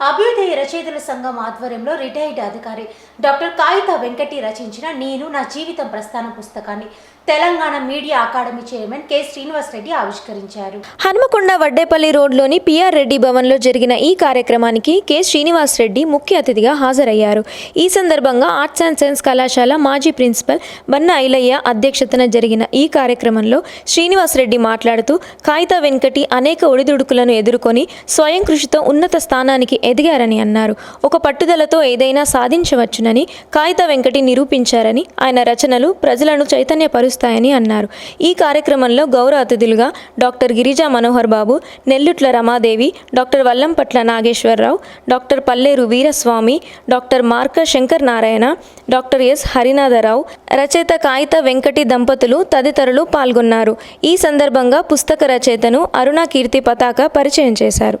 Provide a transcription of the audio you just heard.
అభ్యుదయ రచయితల సంఘం ఆధ్వర్యంలో రిటైర్డ్ అధికారి డాక్టర్ కాగిత వెంకటి రచించిన నేను నా జీవితం ప్రస్థానం పుస్తకాన్ని Telangana media academy chairman K Srinivas Reddy ఆవిష్కరించారు. హనుమకొండ వడ్డేపల్లి రోడ్లోని పిఆర్ రెడ్డి భవన్లో జరిగిన ఈ కార్యక్రమానికి కె శ్రీనివాస్ రెడ్డి ముఖ్య అతిథిగా హాజరయ్యారు. ఈ సందర్భంగా ఆర్ట్స్ అండ్ సైన్స్ కళాశాల మాజీ ప్రిన్సిపల్ బన్న ఐలయ్య అధ్యక్షతన జరిగిన ఈ కార్యక్రమంలో శ్రీనివాస్ రెడ్డి మాట్లాడుతూ కాగిత వెంకటి అనేక ఒడిదుడుకులను ఎదుర్కొని స్వయం కృషితో ఉన్నత స్థానానికి ఎదిగారని అన్నారు. ఒక పట్టుదలతో ఏదైనా సాధించవచ్చునని కాగిత వెంకటి నిరూపించారని ఆయన రచనలు ప్రజలను చైతన్యపరుస్తాయని అన్నారు. ఈ కార్యక్రమంలో గౌరవ అతిథులుగా doctor Girija Manohar Babu Nellutla Ramadevi doctor Vallampatla Nageswara Rao doctor Palleru Veeraswamy doctor Marka Shankar Narayana doctor S Harinatha Rao రచయిత కాగిత వెంకటి దంపతులు తదితరులు పాల్గొన్నారు. ఈ సందర్భంగా పుస్తక రచయితను అరుణ కీర్తి పతాక పరిచయం చేశారు.